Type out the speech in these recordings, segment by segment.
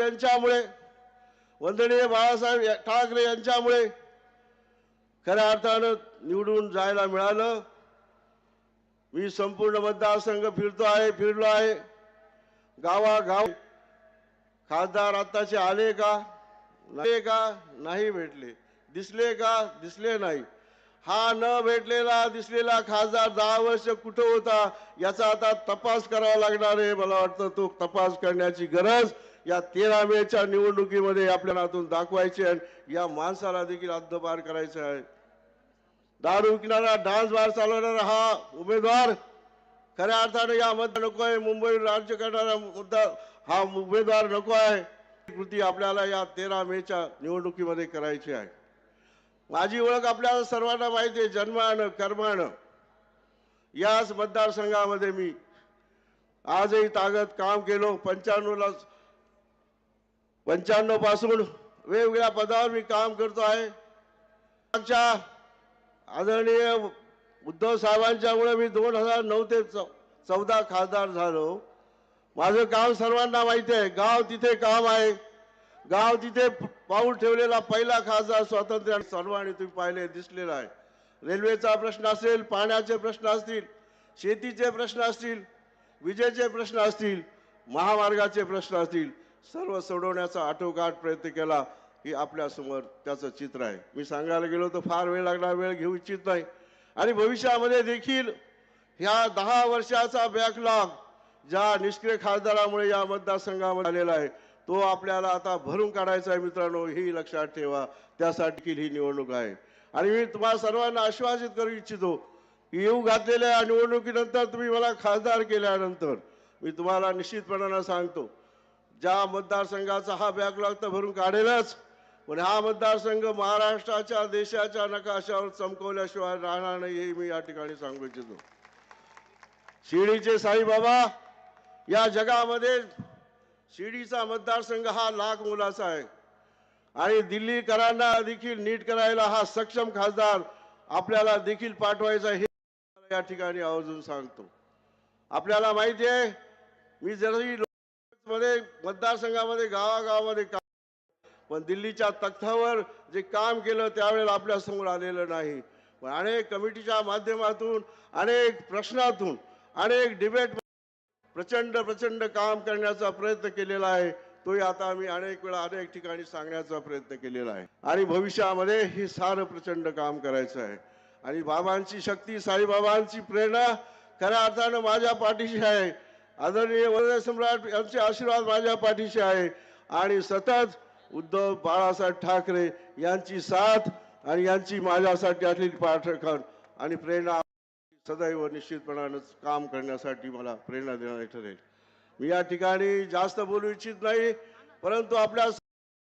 यांच्यामुळे वंदनीय बाळासाहेब ठाकरे यांच्यामुळे खऱ्या अर्थानं निवडून जायला मिळालं. मी संपूर्ण मतदारसंघ फिरतो आहे फिरलो आहे. गावागाव खासदार आत्ताचे आले का? नाही का? नाही भेटले. दिसले का? दिसले नाही. हा न भेटलेला दिसलेला खासदार दहा वर्ष कुठं होता याचा आता तपास करावा लागणार आहे. मला वाटतं तो तपास करण्याची गरज या तेरा मेच्या निवडणुकीमध्ये आपल्या हातून दाखवायचे आहे या माणसाला देखील हद्दपार करायचं आहे. दारू विकणारा डान्स बार चालवणारा हा उमेदवार खऱ्या अर्थाने या मत नको आहे. मुंबई राज्य करणारा मुद्दा हा उमेदवार नको आहे. कृती आपल्याला या तेरा मेच्या निवडणुकीमध्ये करायची आहे. माझी ओळख आपल्याला सर्वांना माहिती आहे. जन्मानं कर्मानं. याच मतदारसंघामध्ये मी आजही ताकद काम केलो. पंच्याण्णवला पंच्याण्णवपासून वेगवेगळ्या पदावर मी काम करतो आहे. मागच्या आदरणीय उद्धव साहेबांच्यामुळे मी दोन हजार नऊ ते चौ- चौदा खासदार झालो. माझं काम सर्वांना माहिती आहे. गाव तिथे काम आहे. गाव तिथे पाऊल ठेवलेला पहिला खासदार स्वातंत्र्य आणि सर्वांनी तुम्ही पाहिले दिसलेला आहे. रेल्वेचा प्रश्न असेल पाण्याचे प्रश्न असतील शेतीचे प्रश्न असतील विजेचे प्रश्न असतील महामार्गाचे प्रश्न असतील सर्व सोडवण्याचा आटोकाट प्रयत्न केला की आपल्यासमोर त्याचं चित्र आहे. मी सांगायला गेलो तर फार वेळ लागणार वेळ घेऊ इच्छित नाही. आणि भविष्यामध्ये देखील ह्या दहा वर्षाचा बॅकलॉग ज्या निष्क्रिय खासदारामुळे या मतदारसंघामध्ये आलेला आहे तो आपल्याला आता भरून काढायचा आहे मित्रांनो ही लक्षात ठेवा. त्यासाठी ही निवडणूक आहे. आणि मी तुम्हाला सर्वांना आश्वासित करू इच्छितो की येऊ घातलेल्या निवडणुकीनंतर तुम्ही मला खासदार केल्यानंतर मी तुम्हाला निश्चितपणानं सांगतो ज्या मतदारसंघाचा हा बॅकलॉग तर भरून काढेलच पण हा मतदारसंघ महाराष्ट्राच्या देशाच्या नकाशावर चमकवल्याशिवाय राहणार नाही हे मी या ठिकाणी सांगू इच्छितो. शिर्डीचे साईबाबा या जगामध्ये शिर्डीचा मतदारसंघ हा लाख मुलाचा आहे. आणि दिल्लीकरांना देखील नीट करायला हा सक्षम खासदार आपल्याला देखील पाठवायचा हे या ठिकाणी आवर्जून सांगतो. आपल्याला माहिती आहे मी जरी मध्ये मतदारसंघामध्ये गावागावामध्ये काम पण दिल्लीच्या तख्तावर जे काम केलं त्यावेळेला आपल्यासमोर आलेलं नाही. पण अनेक कमिटीच्या माध्यमातून अनेक प्रश्नातून अनेक डिबेट प्रचंड प्रचंड काम करण्याचा प्रयत्न केलेला आहे. तोही आता आम्ही अनेक वेळा अनेक ठिकाणी सांगण्याचा प्रयत्न केलेला आहे. आणि भविष्यामध्ये हे सारं प्रचंड काम करायचं आहे. आणि बाबांची शक्ती साईबाबांची प्रेरणा खऱ्या अर्थानं माझ्या पाठीशी आहे. आदरणीय वरदे सम्राट यांचे आशीर्वाद माझ्या पाठीशी आहे. आणि सतत उद्धव बाळासाहेब ठाकरे यांची साथ आणि यांची माझ्यासाठी असलेली पाठराखण आणि प्रेरणा सदैव निश्चितपणानं काम करण्यासाठी मला प्रेरणा देणारे ठरेल. मी या ठिकाणी जास्त बोलू इच्छित नाही परंतु आपल्या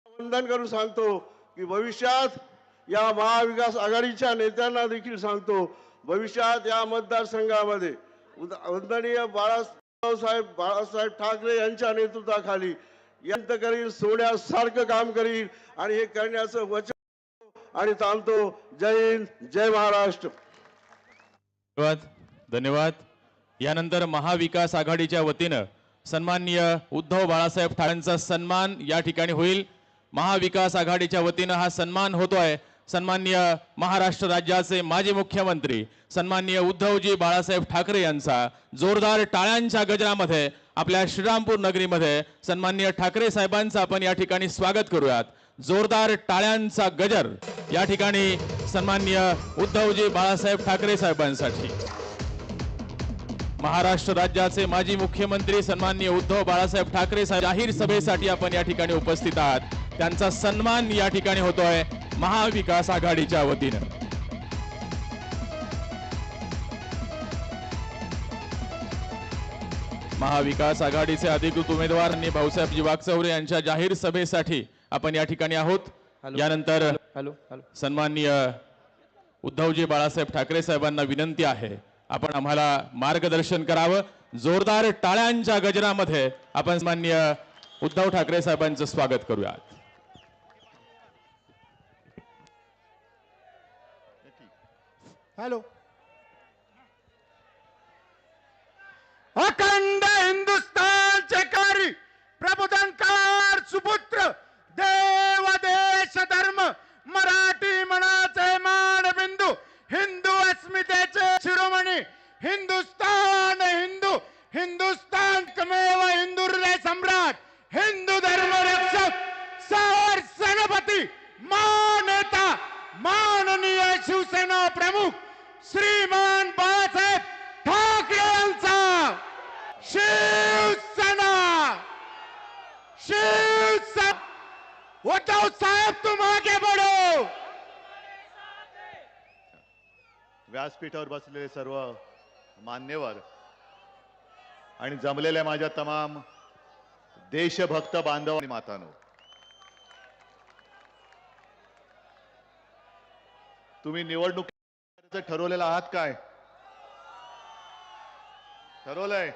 वंदन करून सांगतो की भविष्यात या महाविकास आघाडीच्या नेत्यांना देखील सांगतो भविष्यात या मतदारसंघामध्ये उद- वंदनीय बाळासाहेब बाळासाहेब ठाकरे यांच्या नेतृत्वाखाली यंत करील सोन्यासारखं काम करील आणि हे करण्याचं वचन आणि थांबतो जय हिंद जय महाराष्ट्र. धन्यवाद. धन्यवाद. यानंतर महाविकास आघाडीच्या वतीनं सन्माननीय उद्धव बाळासाहेब ठाकरेंचा सन्मान या ठिकाणी होईल. महाविकास आघाडीच्या वतीनं हा सन्मान होतोय. सन्माननीय महाराष्ट्र राज्याचे माजी मुख्यमंत्री सन्माननीय उद्धवजी बाळासाहेब ठाकरे यांचा जोरदार टाळ्यांच्या गजरामध्ये आपल्या श्रीरामपूर नगरीमध्ये सन्माननीय ठाकरे साहेबांचं आपण या ठिकाणी स्वागत करूयात. जोरदार टाळ्यांचा गजर या ठिकाणी सन्माननीय उद्धवजी बाळासाहेब ठाकरे साहेबांसाठी. महाराष्ट्र राज्याचे माजी मुख्यमंत्री सन्माननीय उद्धव बाळासाहेब ठाकरे साहेब जाहीर सभेसाठी आपण या ठिकाणी उपस्थित आहात. त्यांचा सन्मान या ठिकाणी होतोय. महाविकास आघाडीच्या वतीनं. महाविकास आघाडीचे अधिकृत उमेदवार आणि भाऊसाहेबजी वागचौरे यांच्या जाहीर सभेसाठी आपण या ठिकाणी आहोत. यानंतर सन्माननीय उद्धवजी बाळासाहेब ठाकरे साहेबांना विनंती आहे आपण आम्हाला मार्गदर्शन करावं. जोरदार टाळ्यांच्या गजरामध्ये आपण सन्माननीय उद्धव ठाकरे साहेबांचं स्वागत करूयात. हॅलो. अखंड हिंदुस्थानचे कारी प्रबोधनकार सुपुत्र देव देश धर्म मराठी मनाचे मानबिंदू हिंदू अस्मितेचे शिरोमणी हिंदुस्तान हिंदू हिंदुस्तान कमेव हिंदू हृदय सम्राट हिंदू धर्म रक्षक सर सेनापती मानेता माननीय शिवसेना प्रमुख श्रीमान बाळासाहेब ठाकरे यांचा. शिवसेना. शिवसेना. उद्धव साहेब तुम आगे बढ़ो. व्यासपीठावर बसलेले सर्व मान्यवर आणि जमलेल्या माझ्या तमाम देशभक्त बांधव आणि मातानो तुम्ही निवडणूक ठरवलेला आहात काय? ठरवलंय.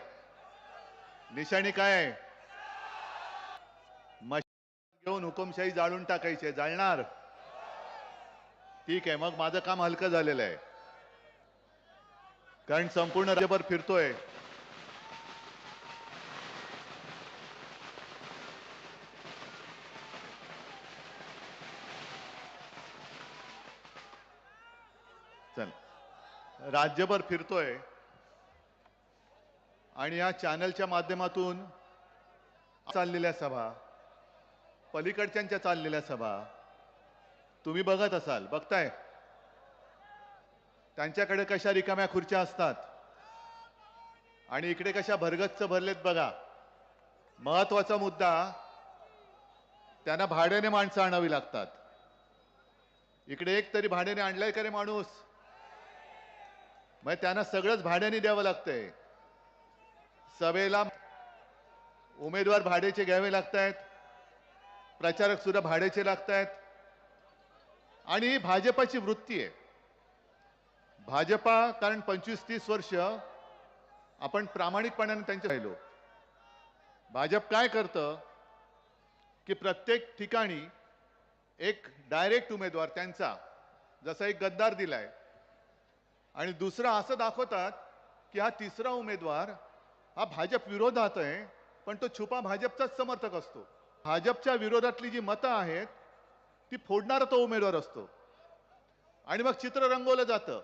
निशाणी काय मशाल घेऊन हुकुमशाही जाळून टाकायची जाळणार. ठीक आहे मग माझं काम हलकं झालेलं आहे. कारण संपूर्ण राज्यभर फिरतोय. राज्यभर फिरतोय. आणि या चॅनलच्या माध्यमातून चाललेल्या सभा पलीकडच्यांच्या चाललेल्या सभा तुम्ही बघत असाल बघताय. त्यांच्याकडे कशा रिकाम्या खुर्च्या असतात? आणि इकडे कशा भरगच्च भरलेत बघा. महत्त्वाचा मुद्दा त्यांना भाड्याने माणसं आणावी लागतात. इकडे एक तरी भाड्याने आणलाय का रे माणूस? मग त्यांना सगळंच भाड्याने द्यावं लागतंय. सभेला उमेदवार भाड्याचे घ्यावे लागतायत. प्रचारक सुद्धा भाड्याचे लागतायत. आणि ही भाजपाची वृत्ती आहे. भाजपा कारण पंचवीस तीस वर्ष आपण प्रामाणिकपणाने त्यांच्या राहिलो. भाजप काय करतं? की प्रत्येक ठिकाणी एक डायरेक्ट उमेदवार त्यांचा जसा एक गद्दार दिलाय आणि दुसरं असं दाखवतात की हा तिसरा उमेदवार हा भाजप विरोधात आहे पण तो छुपा भाजपचाच समर्थक असतो. भाजपच्या विरोधातली जी मतं आहेत ती फोडणारा तो उमेदवार असतो. आणि मग चित्र रंगवलं जातं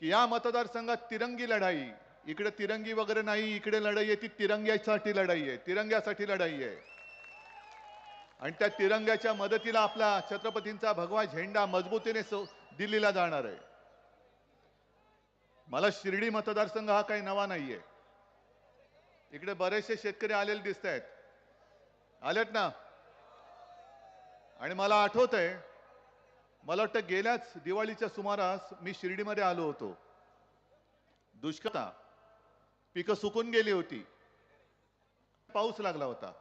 की या मतदारसंघात तिरंगी लढाई इकडे तिरंगी वगैरे नाही इकडे लढाई आहे ती तिरंग्यासाठी लढाई आहे तिरंग्यासाठी लढाई आहे. आणि त्या तिरंग्याच्या मदतीला आपला छत्रपतींचा भगवा झेंडा मजबूतीने दिल्लीला जाणार आहे. मला शिर्डी मतदारसंघ हा काही नवा नाहीये. इकडे बरेचसे शेतकरी आलेले दिसत आहेत आलेत ना? आणि मला आठवत आहे मला वाटतं गेल्याच दिवाळीच्या सुमारास मी शिर्डीमध्ये आलो होतो. दुष्काळ पिकं सुकून गेली होती. पाऊस लागला होता.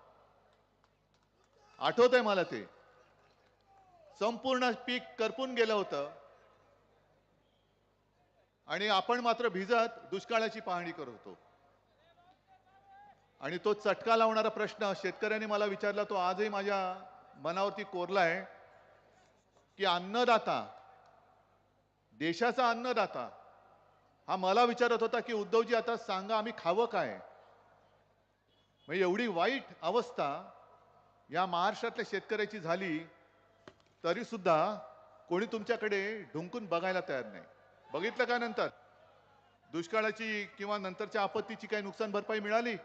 आठवत आहे मला ते. संपूर्ण पीक करपून गेलं होतं. आणि आपण मात्र भिजत दुष्काळाची पाहणी करतो आणि तो चटका लावणारा प्रश्न शेतकऱ्याने मला विचारला तो आजही माझ्या मनावरती कोरला आहे की अन्नदाता देशाचा अन्नदाता हा मला विचारत होता की उद्धवजी आता सांगा आम्ही खावं काय? म्हणजे एवढी वाईट अवस्था या महाराष्ट्रातल्या शेतकऱ्याची झाली तरी सुद्धा कोणी तुमच्याकडे ढुंकून बघायला तयार नाही. बघितलं का नंतर? दुष्काळाची किंवा नंतरच्या आपत्तीची काही नुकसान भरपाई मिळाली?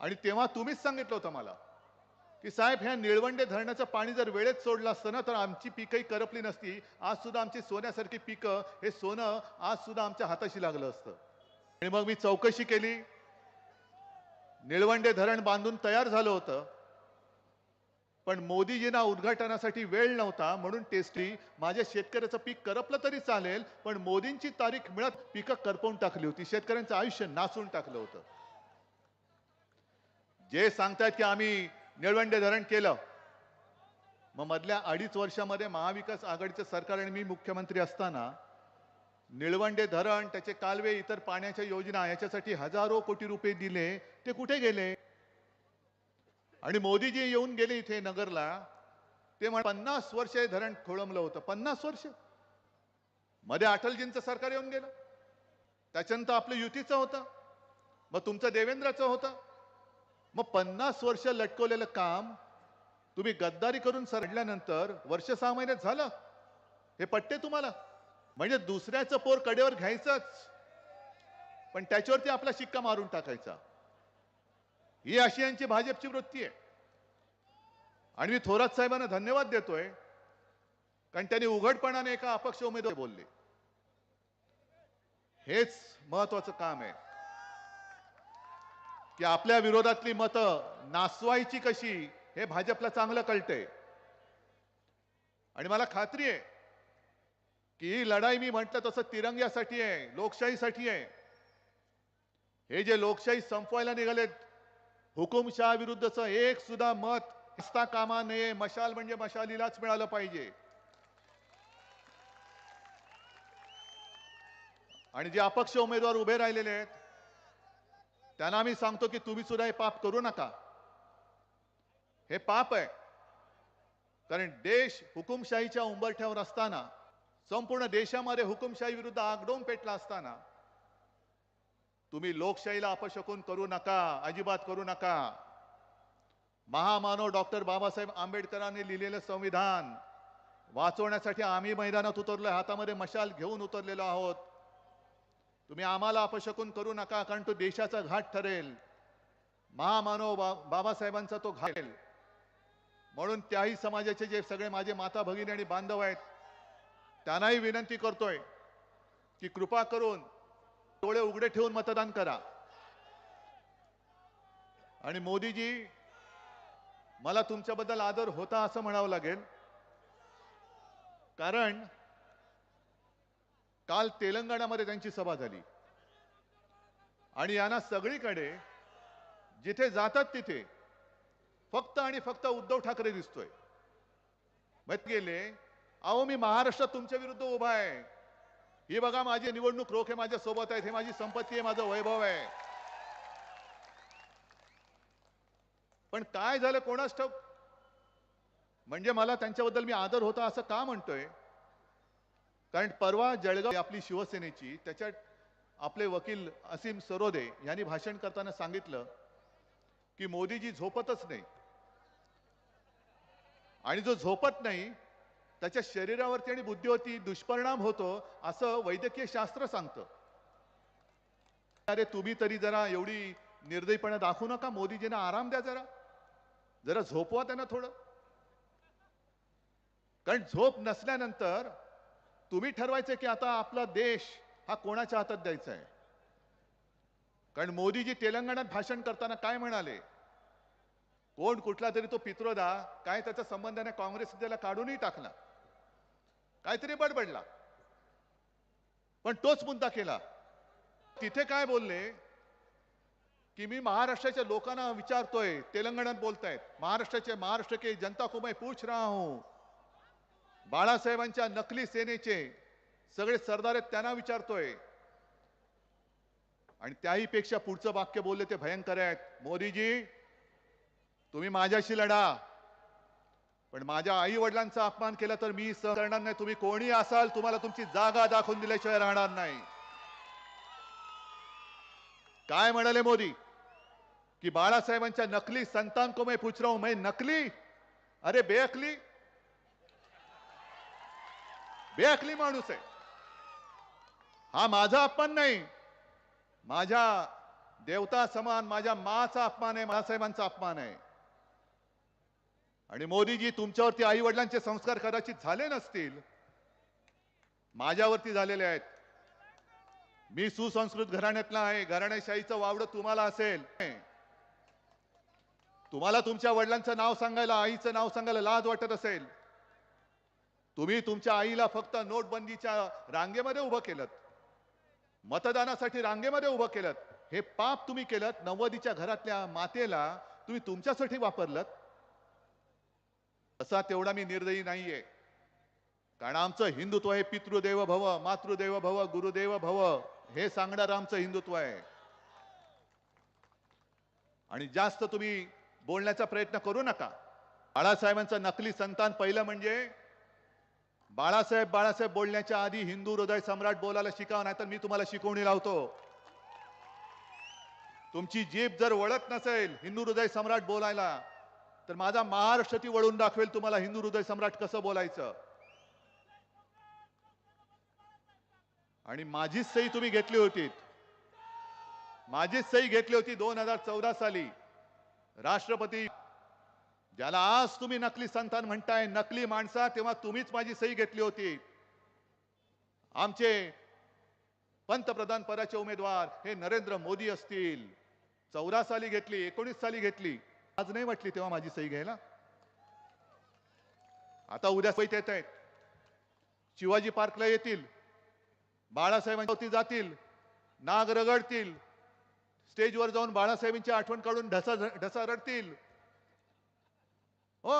आणि तेव्हा तुम्हीच सांगितलं होतं मला की साहेब ह्या निळवंडे धरणाचं पाणी जर वेळेत सोडलं असतं ना तर आमची पिकंही करपली नसती. आज सुद्धा आमची सोन्यासारखी पिकं हे सोनं आज सुद्धा आमच्या हाताशी लागलं असतं. आणि मग मी चौकशी केली. निळवंडे धरण बांधून तयार झालं होतं. पण मोदीजींना उद्घाटनासाठी वेळ नव्हता म्हणून टेस्टी माझ्या शेतकऱ्याचं पीक करपलं तरी चालेल पण मोदींची तारीख मिळत पिकं करपवून टाकली होती. शेतकऱ्यांचं आयुष्य नासून टाकलं होतं. जे सांगतायत की आम्ही निळवंडे धरण केलं मग मधल्या अडीच वर्षामध्ये महाविकास आघाडीचं सरकार आणि मी मुख्यमंत्री असताना निळवंडे धरण त्याचे कालवे इतर पाण्याच्या योजना याच्यासाठी हजारो कोटी रुपये दिले ते कुठे गेले? आणि मोदीजी येऊन गेले इथे नगरला ते म्हण पन्नास वर्ष हे धरण खोळंबलं होतं. पन्नास वर्ष? मध्ये अटलजींचं सरकार येऊन गेलं. त्याच्यानंतर आपलं युतीचं होतं. मग तुमचं देवेंद्राचं होतं. मग पन्नास वर्ष लटकवलेलं काम तुम्ही गद्दारी करून सरडल्यानंतर वर्ष सहा महिन्यात झालं. हे पटते तुम्हाला? म्हणजे दुसऱ्याचं पोर कडेवर घ्यायचंच. पण त्याच्यावरती आपला शिक्का मारून टाकायचा. ही अशी यांची भाजपची वृत्ती आहे. आणि मी थोरात साहेबांना धन्यवाद देतोय कारण त्यांनी उघडपणाने एका अपक्ष उमेदवार बोलले. हेच महत्वाचं काम आहे. की आपल्या विरोधातली मतं नासवायची कशी हे भाजपला चांगलं कळतंय. आणि मला खात्री आहे की ही लढाई मी म्हटलं तसं तिरंग्यासाठी आहे लोकशाहीसाठी आहे. हे जे लोकशाही संपवायला निघालेत हुकुमशहा विरुद्धचं एक सुद्धा मत असता कामा नये. मशाल म्हणजे मशालीलाच मिळालं पाहिजे. आणि जे अपक्ष उमेदवार उभे राहिलेले आहेत त्यांना मी सांगतो की तुम्ही सुद्धा हे पाप करू नका. हे पाप आहे. कारण देश हुकुमशाहीच्या उंबरठ्यावर असताना संपूर्ण देशामध्ये हुकुमशाही विरुद्ध आगडोम पेटला असताना तुम्ही लोकशाहीला अपशकून करू नका अजिबात करू नका. महामानव डॉक्टर बाबासाहेब आंबेडकरांनी लिहिलेलं संविधान वाचवण्यासाठी आम्ही मैदानात उतरलो हातामध्ये मशाल घेऊन उतरलेलो आहोत. तुम्ही आम्हाला अपशकून करू नका कारण तो देशाचा घाट ठरेल. महामानव बा बाबासाहेबांचा तो घाटेल म्हणून त्याही समाजाचे जे सगळे माझे माता भगिनी आणि बांधव आहेत त्यांनाही विनंती करतोय की कृपा करून डोळे उघडे ठेवून मतदान करा. आणि मोदीजी मला तुमच्याबद्दल आदर होता असं म्हणावं लागेल. कारण काल तेलंगणामध्ये त्यांची सभा झाली. आणि यांना सगळीकडे जिथे जातात तिथे फक्त आणि फक्त उद्धव ठाकरे दिसतोय. मग गेले अहो मी महाराष्ट्रात तुमच्या विरुद्ध उभा आहे. ही बघा माझी निवडणूक रोख हे माझ्या सोबत आहेत हे माझी संपत्ती आहे माझं वैभव आहे. पण काय झालं कोणास ठाऊक? म्हणजे मला त्यांच्याबद्दल मी आदर होता असं का म्हणतोय? कारण परवा जळगाव आपली शिवसेनेची त्याच्यात आपले वकील असीम सरोदे यांनी भाषण करताना सांगितलं की मोदीजी झोपतच नाही. आणि जो झोपत नाही त्याच्या शरीरावरती आणि बुद्धीवरती दुष्परिणाम होतो असं वैद्यकीय शास्त्र सांगतं. अरे तुम्ही तरी जरा एवढी निर्दयीपणा दाखवू नका मोदीजींना आराम द्या जरा. जरा झोपवा त्यांना थोडं. कारण झोप नसल्यानंतर तुम्ही ठरवायचं की आता आपला देश हा कोणाच्या हातात द्यायचा आहे? कारण मोदीजी तेलंगणात भाषण करताना काय म्हणाले? कोण कुठला तरी तो पित्रोदा काय त्याचा संबंधाने काँग्रेस त्याला काढूनही टाकला. काहीतरी बडबडला. पण तोच मुद्दा केला. तिथे काय बोलले? की मी महाराष्ट्राच्या लोकांना विचारतोय तेलंगणात बोलतायत. महाराष्ट्राचे महाराष्ट्र के जनता को मैं पूछ रहा हूं. बाळासाहेबांच्या नकली सेनेचे सगळे सरदार आहेत त्यांना विचारतोय. आणि त्याही पेक्षा पुढचं वाक्य बोलले ते भयंकर आहेत. मोदीजी तुम्ही माझ्याशी लढा. पण माझ्या आई वडिलांचा अपमान केला तर मी सह करणार नाही. तुम्ही कोणी असाल तुम्हाला तुमची जागा दाखवून दिल्याशिवाय राहणार नाही. काय म्हणाले मोदी? की बाळासाहेबांच्या नकली संतान को मैं पूछ रहा हूं मैं नकली? अरे बेअकली. बेअकली माणूस आहे. हा माझा अपमान नाही. माझ्या देवता समान माझ्या माचा अपमान आहे बाळासाहेबांचा अपमान आहे. आणि मोदीजी तुमच्यावरती आई वडिलांचे संस्कार कदाचित झाले नसतील माझ्यावरती झालेले आहेत. मी सुसंस्कृत घराण्यातला आहे घराण्याशाहीचं वावड तुम्हाला असेल. तुम्हाला तुमच्या वडिलांचं नाव सांगायला आईचं नाव सांगायला लाज वाटत असेल. तुम्ही तुमच्या आईला फक्त नोटबंदीच्या रांगेमध्ये उभं केलं मतदानासाठी रांगेमध्ये उभं केलं हे पाप तुम्ही केलं नव्वदीच्या घरातल्या मातेला तुम्ही तुमच्यासाठी वापरलं तसा तेवढा मी निर्दयी नाहीये. कारण आमचं हिंदुत्व हे पितृदेव भव मातृदेव भव गुरुदेव भव हे सांगणार आमचं हिंदुत्व आहे. आणि जास्त तुम्ही बोलण्याचा प्रयत्न करू नका. बाळासाहेबांचं नकली संतान पहिलं म्हणजे बाळासाहेब बाळासाहेब बोलण्याच्या आधी हिंदू हृदय सम्राट बोलायला शिकाव नाही तर मी तुम्हाला शिकवणी लावतो. तुमची जीभ जर वळत नसेल हिंदू हृदय सम्राट बोलायला तर माझा महाराष्ट्र ती वळून दाखवेल तुम्हाला हिंदू हृदय सम्राट कसं बोलायचं. आणि माझीच सही तुम्ही घेतली होती. माझीच सही घेतली होती दोन हजार चौदा साली. राष्ट्रपती ज्याला आज तुम्ही नकली संतान म्हणताय नकली माणसा तेव्हा तुम्हीच माझी सही घेतली होती. आमचे पंतप्रधान पदाचे उमेदवार हे नरेंद्र मोदी असतील. चौदा साली घेतली एकोणीस साली घेतली. आज नाही वाटली तेव्हा माझी सही घ्यायला. आता उद्या सहीत येत आहेत. शिवाजी पार्कला येतील. बाळासाहेबांवरती जातील. नाग रगडतील. स्टेजवर जाऊन बाळासाहेबांची आठवण काढून ढसा ढसा रडतील. हो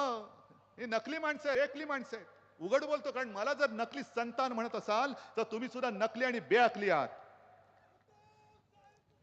हे नकली माणसं आहेत एकली माणसं आहेत. उघड बोलतो कारण मला जर नकली संतान म्हणत असाल तर तुम्ही सुद्धा नकली आणि बेअकली आहात.